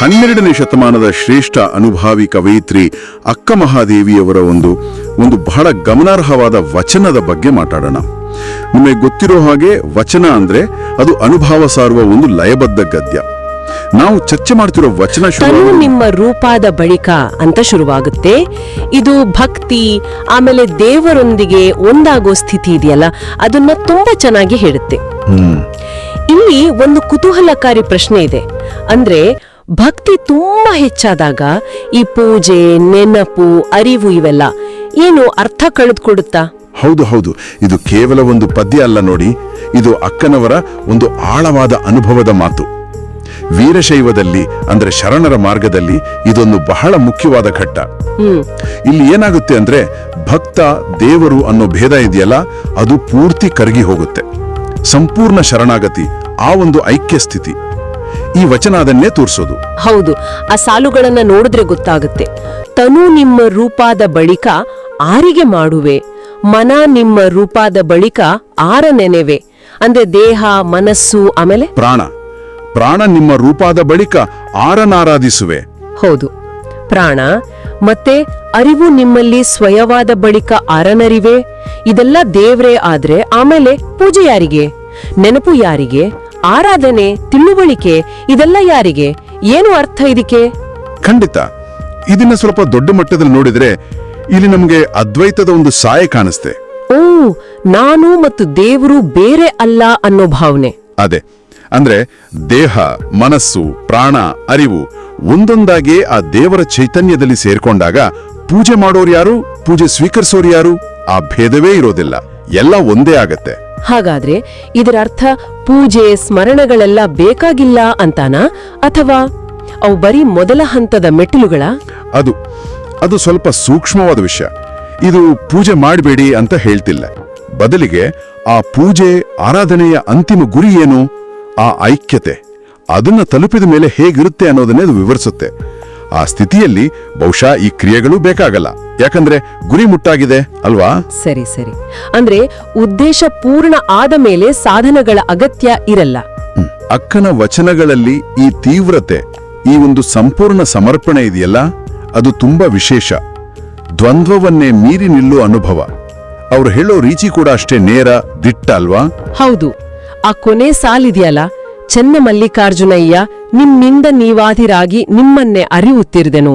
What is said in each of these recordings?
ಹನ್ನೆರಡನೇ ಶತಮಾನದ ಶ್ರೇಷ್ಠ ಅನುಭಾವಿ ಕವಯಿತ್ರಿ ಅಕ್ಕ ಮಹಾದೇವಿಯವರ ಒಂದು ಒಂದು ಬಹಳ ಗಮನಾರ್ಹವಾದ ವಚನದ ಬಗ್ಗೆ ಮಾತಾಡೋಣ. ನಿಮಗೆ ಗೊತ್ತಿರೋ ಹಾಗೆ ವಚನ ಅಂದ್ರೆ ಅದು ಅನುಭವ ಸಾರುವ ಒಂದು ಲಯಬದ್ಧ ಗದ್ಯ. ನಾವು ಚರ್ಚೆ ಮಾಡ್ತಿರೋ ವಚನ ಶುರು ನಿಮ್ಮ ರೂಪಾದ ಬಳಿಕ ಅಂತ ಶುರುವಾಗುತ್ತೆ. ಇದು ಭಕ್ತಿ ಆಮೇಲೆ ದೇವರೊಂದಿಗೆ ಒಂದಾಗೋ ಸ್ಥಿತಿ ಇದೆಯಲ್ಲ ಅದನ್ನ ತುಂಬಾ ಚೆನ್ನಾಗಿ ಹೇಳುತ್ತೆ. ಇಲ್ಲಿ ಒಂದು ಕುತೂಹಲಕಾರಿ ಪ್ರಶ್ನೆ ಇದೆ. ಅಂದ್ರೆ ಭಕ್ತಿ ತುಂಬಾ ಹೆಚ್ಚಾದಾಗ ಈ ಪೂಜೆ ನೆನಪು ಅರಿವು ಇವೆಲ್ಲ ಏನು ಅರ್ಥ ಕಳೆದುಕೊಡುತ್ತಾ? ಹೌದು ಹೌದು. ಇದು ಕೇವಲ ಒಂದು ಪದ್ಯ ಅಲ್ಲ ನೋಡಿ. ಇದು ಅಕ್ಕನವರ ಒಂದು ಆಳವಾದ ಅನುಭವದ ಮಾತು. ವೀರಶೈವದಲ್ಲಿ ಅಂದ್ರೆ ಶರಣರ ಮಾರ್ಗದಲ್ಲಿ ಇದೊಂದು ಬಹಳ ಮುಖ್ಯವಾದ ಘಟ್ಟ. ಇಲ್ಲಿ ಏನಾಗುತ್ತೆ ಅಂದ್ರೆ ಭಕ್ತ ದೇವರು ಅನ್ನೋ ಭೇದ ಇದೆಯಲ್ಲ ಅದು ಪೂರ್ತಿ ಕರಗಿ ಹೋಗುತ್ತೆ. ಸಂಪೂರ್ಣ ಶರಣಾಗತಿ ಆ ಒಂದು ಐಕ್ಯ ಸ್ಥಿತಿ ಈ ವಚನದನ್ನೇ ತೋರಿಸೋದು. ಹೌದು ಆ ಸಾಲುಗಳನ್ನ ನೋಡಿದ್ರೆ ಗೊತ್ತಾಗುತ್ತೆ. ತನು ನಿಮ್ಮ ರೂಪಾದ ಬಳಿಕ ಆರಿಗೆ ಮಾಡುವೆ ಮನ ನಿಮ್ಮ ರೂಪಾದ ಬಳಿಕ ಆರ ನೆನೆವೆ. ಅಂದ್ರೆ ದೇಹ ಮನಸ್ಸು ಆಮೇಲೆ? ಪ್ರಾಣ. ಪ್ರಾಣ ನಿಮ್ಮ ರೂಪಾದ ಬಳಿಕ ಆರನಾರಾಧಿಸುವೆ. ಹೌದು. ಪ್ರಾಣ ಮತ್ತೆ ಅರಿವು ನಿಮ್ಮಲ್ಲಿ ಸ್ವಯವಾದ ಬಳಿಕ ಆರನರಿವೆ. ಇದೆಲ್ಲ ದೇವ್ರೇ ಆದ್ರೆ ಆಮೇಲೆ ಪೂಜೆ ಯಾರಿಗೆ ನೆನಪು ಯಾರಿಗೆ? ಆರಾಧನೆ ತಿಳುವಳಿಕೆ ಇದೆಲ್ಲ ಯಾರಿಗೆ? ಏನು ಅರ್ಥ ಇದಕ್ಕೆ? ಖಂಡಿತ. ಇದನ್ನ ಸ್ವಲ್ಪ ದೊಡ್ಡ ಮಟ್ಟದಲ್ಲಿ ನೋಡಿದ್ರೆ ಇಲ್ಲಿ ನಮಗೆ ಅದ್ವೈತದ ಒಂದು ಸಾಯ ಕಾಣಿಸ್ತೆ. ಓ ನಾನು ಮತ್ತು ದೇವರು ಬೇರೆ ಅಲ್ಲ ಅನ್ನೋ ಭಾವನೆ. ಅದೇ. ಅಂದ್ರೆ ದೇಹ ಮನಸ್ಸು ಪ್ರಾಣ ಅರಿವು ಒಂದೊಂದಾಗಿ ಆ ದೇವರ ಚೈತನ್ಯದಲ್ಲಿ ಸೇರ್ಕೊಂಡಾಗ ಪೂಜೆ ಮಾಡೋರು ಯಾರು? ಪೂಜೆ ಸ್ವೀಕರಿಸೋರು ಯಾರು? ಆ ಭೇದವೇ ಇರೋದಿಲ್ಲ. ಎಲ್ಲ ಒಂದೇ ಆಗತ್ತೆ. ಹಾಗಾದ್ರೆ ಇದರ ಅರ್ಥ ಪೂಜೆ ಸ್ಮರಣಗಳೆಲ್ಲ ಬೇಕಾಗಿಲ್ಲ ಅಂತಾನಾ? ಅಥವಾ ಅವು ಬರೀ ಮೊದಲ ಹಂತದ ಮೆಟ್ಟಿಲುಗಳ? ಅದು ಅದು ಸ್ವಲ್ಪ ಸೂಕ್ಷ್ಮವಾದ ವಿಷಯ. ಇದು ಪೂಜೆ ಮಾಡಬೇಡಿ ಅಂತ ಹೇಳ್ತಿಲ್ಲ. ಬದಲಿಗೆ ಆ ಪೂಜೆ ಆರಾಧನೆಯ ಅಂತಿಮ ಗುರಿ ಏನು? ಆ ಐಕ್ಯತೆ. ಅದನ್ನ ತಲುಪಿದ ಮೇಲೆ ಹೇಗಿರುತ್ತೆ ಅನ್ನೋದನ್ನೇ ಅದು ವಿವರಿಸುತ್ತೆ. ಆ ಸ್ಥಿತಿಯಲ್ಲಿ ಬಹುಶಃ ಈ ಕ್ರಿಯೆಗಳು ಬೇಕಾಗಲ್ಲ. ಯಾಕಂದ್ರೆ ಗುರಿ ಮುಟ್ಟಾಗಿದೆ ಅಲ್ವಾ? ಸರಿ ಸರಿ. ಅಂದ್ರೆ ಉದ್ದೇಶ ಪೂರ್ಣ ಆದ ಮೇಲೆ ಸಾಧನಗಳ ಅಗತ್ಯ ಇರಲ್ಲ. ಅಕ್ಕನ ವಚನಗಳಲ್ಲಿ ಈ ತೀವ್ರತೆ ಈ ಒಂದು ಸಂಪೂರ್ಣ ಸಮರ್ಪಣೆ ಇದೆಯಲ್ಲ? ಅದು ತುಂಬಾ ವಿಶೇಷ. ದ್ವಂದ್ವವನ್ನೇ ಮೀರಿ ನಿಲ್ಲುವ ಅನುಭವ. ಅವ್ರು ಹೇಳೋ ರೀತಿ ಕೂಡ ಅಷ್ಟೇ ನೇರ ದಿಟ್ಟ ಅಲ್ವಾ? ಹೌದು. ಆ ಕೊನೆ ಸಾಲಿದೆಯಲ್ಲ? ಚೆನ್ನ ಮಲ್ಲಿಕಾರ್ಜುನಯ್ಯ ನಿಮ್ಮಿಂದ ನೀವಾದಿರಾಗಿ ನಿಮ್ಮನ್ನೇ ಅರಿವುತ್ತಿರಿದೆನು.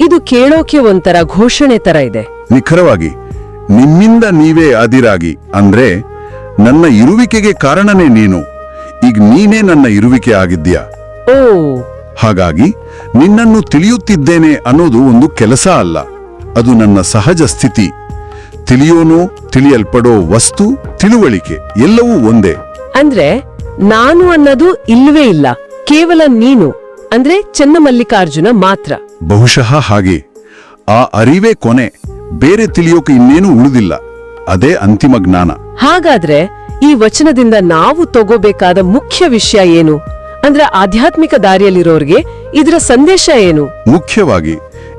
ಇದು ಕೇಳೋಕೆ ಒಂಥರ ಘೋಷಣೆ ತರ ಇದೆ. ನಿಖರವಾಗಿ ನಿಮ್ಮಿಂದ ನೀವೇ ಅದಿರಾಗಿ ಅಂದ್ರೆ ನನ್ನ ಇರುವಿಕೆಗೆ ಕಾರಣನೇ ನೀನು. ಈಗ ನೀನೇ ನನ್ನ ಇರುವಿಕೆ ಆಗಿದ್ಯಾ ಓ. ಹಾಗಾಗಿ ನಿನ್ನನ್ನು ತಿಳಿಯುತ್ತಿದ್ದೇನೆ ಅನ್ನೋದು ಒಂದು ಕೆಲಸ ಅಲ್ಲ. ಅದು ನನ್ನ ಸಹಜ ಸ್ಥಿತಿ. ತಿಳಿಯೋನು ತಿಳಿಯಲ್ಪಡೋ ವಸ್ತು ತಿಳುವಳಿಕೆ ಎಲ್ಲವೂ ಒಂದೇ. ಅಂದ್ರೆ ನಾನು ಅನ್ನೋದು ಇಲ್ವೇ ಇಲ್ಲ. ಕೇವಲ ನೀನು. ಅಂದ್ರೆ ಚೆನ್ನಮಲ್ಲಿಕಾರ್ಜುನ ಮಾತ್ರ. ಬಹುಶಃ ಹಾಗೆ. ಆ ಅರಿವೇ ಕೊನೆ. ಬೇರೆ ತಿಳಿಯೋಕೆ ಇನ್ನೇನು ಉಳಿದಿಲ್ಲ. ಅದೇ ಅಂತಿಮ ಜ್ಞಾನ. ಹಾಗಾದ್ರೆ ಈ ವಚನದಿಂದ ನಾವು ತಗೋಬೇಕಾದ ಮುಖ್ಯ ವಿಷಯ ಏನು? ಅಂದ್ರೆ ಆಧ್ಯಾತ್ಮಿಕ ದಾರಿಯಲ್ಲಿರೋರ್ಗೆ ಇದರ ಸಂದೇಶ ಏನು? ಮುಖ್ಯವಾಗಿ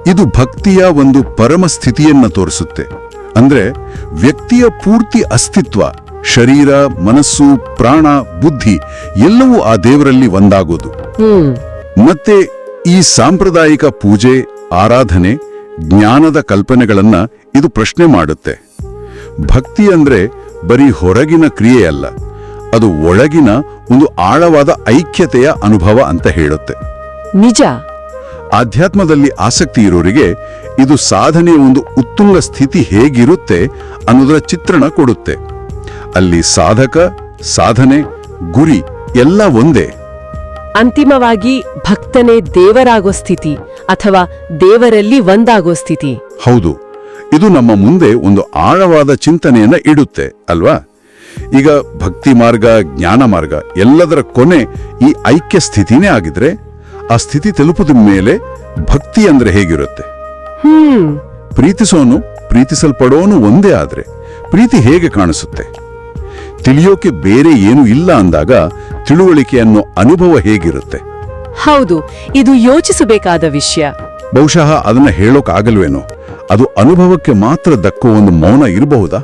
ಇದು ಭಕ್ತಿಯ ಒಂದು ಪರಮ ಸ್ಥಿತಿಯನ್ನ ತೋರಿಸುತ್ತೆ. ಅಂದ್ರೆ ವ್ಯಕ್ತಿಯ ಪೂರ್ತಿ ಅಸ್ತಿತ್ವ ಶರೀರ ಮನಸ್ಸು ಪ್ರಾಣ ಬುದ್ಧಿ ಎಲ್ಲವೂ ಆ ದೇವರಲ್ಲಿ ಒಂದಾಗೋದು. ಮತ್ತೆ ಈ ಸಾಂಪ್ರದಾಯಿಕ ಪೂಜೆ ಆರಾಧನೆ ಜ್ಞಾನದ ಕಲ್ಪನೆಗಳನ್ನ ಇದು ಪ್ರಶ್ನೆ ಮಾಡುತ್ತೆ. ಭಕ್ತಿ ಅಂದ್ರೆ ಬರೀ ಹೊರಗಿನ ಕ್ರಿಯೆಯಲ್ಲ ಅದು ಒಳಗಿನ ಒಂದು ಆಳವಾದ ಐಕ್ಯತೆಯ ಅನುಭವ ಅಂತ ಹೇಳುತ್ತೆ. ನಿಜ. ಆಧ್ಯಾತ್ಮದಲ್ಲಿ ಆಸಕ್ತಿ ಇರೋರಿಗೆ ಇದು ಸಾಧನೆಯ ಒಂದು ಉತ್ತುಂಗ ಸ್ಥಿತಿ ಹೇಗಿರುತ್ತೆ ಅನ್ನೋದರ ಚಿತ್ರಣ ಕೊಡುತ್ತೆ. ಅಲ್ಲಿ ಸಾಧಕ ಸಾಧನೆ ಗುರಿ ಎಲ್ಲ ಒಂದೇ. ಅಂತಿಮವಾಗಿ ಭಕ್ತನೇ ದೇವರಾಗೋ ಸ್ಥಿತಿ ಅಥವಾ ದೇವರಲ್ಲಿ ಒಂದಾಗೋ ಸ್ಥಿತಿ. ಹೌದು ಇದು ನಮ್ಮ ಮುಂದೆ ಒಂದು ಆಳವಾದ ಚಿಂತನೆಯನ್ನ ಇಡುತ್ತೆ ಅಲ್ವಾ? ಈಗ ಭಕ್ತಿ ಮಾರ್ಗ ಜ್ಞಾನ ಮಾರ್ಗ ಎಲ್ಲದರ ಕೊನೆ ಈ ಐಕ್ಯ ಸ್ಥಿತಿನೇ ಆಗಿದ್ರೆ ಆ ಸ್ಥಿತಿ ತಲುಪದ ಮೇಲೆ ಭಕ್ತಿ ಅಂದ್ರೆ ಹೇಗಿರುತ್ತೆ? ಹ್ಮ್. ಪ್ರೀತಿಸೋನು ಪ್ರೀತಿಸಲ್ಪಡೋನು ಒಂದೇ ಆದ್ರೆ ಪ್ರೀತಿ ಹೇಗೆ ಕಾಣಿಸುತ್ತೆ? ತಿಳಿಯೋಕೆ ಬೇರೆ ಏನು ಇಲ್ಲ ಅಂದಾಗ ತಿಳುವಳಿಕೆ ಅನ್ನೋ ಅನುಭವ ಹೇಗಿರುತ್ತೆ? ಹೌದು ಇದು ಯೋಚಿಸಬೇಕಾದ ವಿಷಯ. ಬಹುಶಃ ಅದನ್ನ ಹೇಳೋಕ್ಕಾಗಲ್ವೇನೋ ಅದು ಅನುಭವಕ್ಕೆ ಮಾತ್ರ ದಕ್ಕೋ ಒಂದು ಮೌನ ಇರಬಹುದಾ?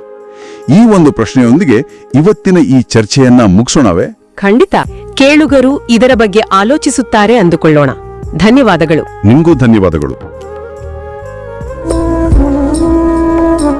ಈ ಒಂದು ಪ್ರಶ್ನೆಯೊಂದಿಗೆ ಇವತ್ತಿನ ಈ ಚರ್ಚೆಯನ್ನ ಮುಗಿಸೋಣವೇ? ಖಂಡಿತ. ಕೇಳುಗರು ಇದರ ಬಗ್ಗೆ ಆಲೋಚಿಸುತ್ತಾರೆ ಅಂದುಕೊಳ್ಳೋಣ. ಧನ್ಯವಾದಗಳು. ನಿಮಗೂ ಧನ್ಯವಾದಗಳು.